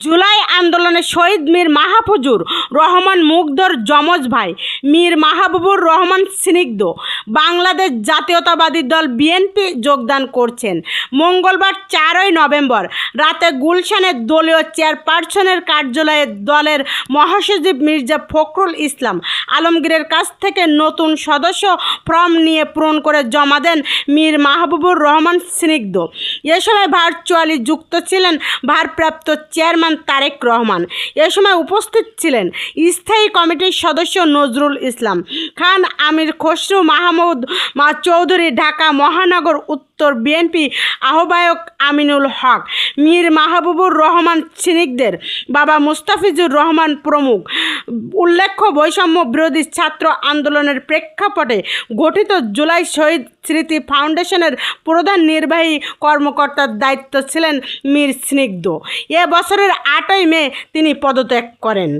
জুলাই আন্দোলনে শহীদ মীর মাহফুজুর রহমান মুগ্ধর যমজ ভাই। মীর মাহবুবুর রহমান স্নিগ্ধ। বাংলাদেশ জাতীয়তাবাদী দল বিএনপি যোগদান করছেন। মঙ্গলবার চারই নভেম্বর রাতে গুলশানের দলীয় চেয়ারপারসনের কার্যালয়ে দলের মহাসচিব মির্জা ফখরুল ইসলাম আলমগীরের কাছ থেকে নতুন সদস্য ফর্ম নিয়ে পূরণ করে জমা দেন মীর মাহবুবুর রহমান স্নিগ্ধ। এ সময় ভার্চুয়ালি যুক্ত ছিলেন ভারপ্রাপ্ত চেয়ারম্যান তারেক রহমান। এ সময় উপস্থিত ছিলেন স্থায়ী কমিটির সদস্য নজরুল ইসলাম খান, আমির খসরু মাহমুদ মা চৌধুরী, ঢাকা মহানগর উত্তর বিএনপি আহ্বায়ক আমিনুল হক, মীর মাহবুবুর রহমান সিনিকদের, বাবা মুস্তাফিজুর রহমান প্রমুখ উল্লেখ্য বৈষম্য বিরোধী ছাত্র আন্দোলনের প্রেক্ষাপটে গঠিত জুলাই শহীদ স্মৃতি ফাউন্ডেশনের প্রধান নির্বাহী কর্মকর্তার দায়িত্ব ছিলেন মীর স্নিগ্ধ। এ বছরের আটই মে তিনি পদত্যাগ করেন।